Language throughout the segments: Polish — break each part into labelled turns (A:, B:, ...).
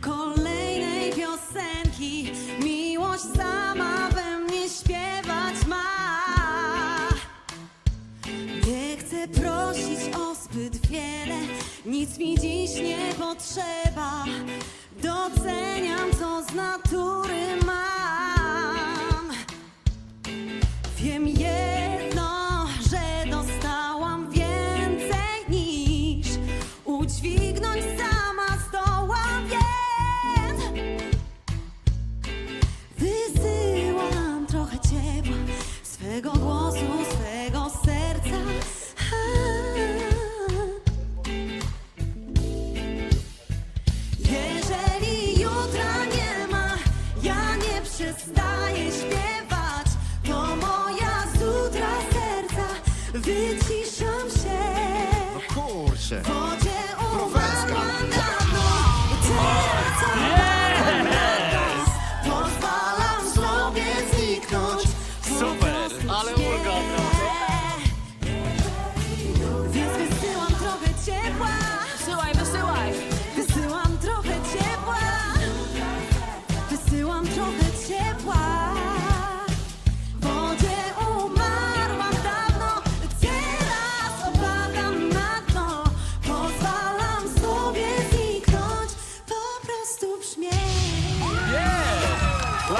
A: kolejnej piosenki. Miłość sama we mnie śpiewać ma. Nie chcę prosić o zbyt wiele, nic mi dziś nie potrzeba. Doceniam, co z natury mam. Wiem jedno, że dostałam więcej niż udźwignąć sama. przestaje śpiewać. To moja zutra serca. Wyciszam się. No
B: kurczę.
A: Wodzie no uwagi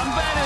C: Zambelli.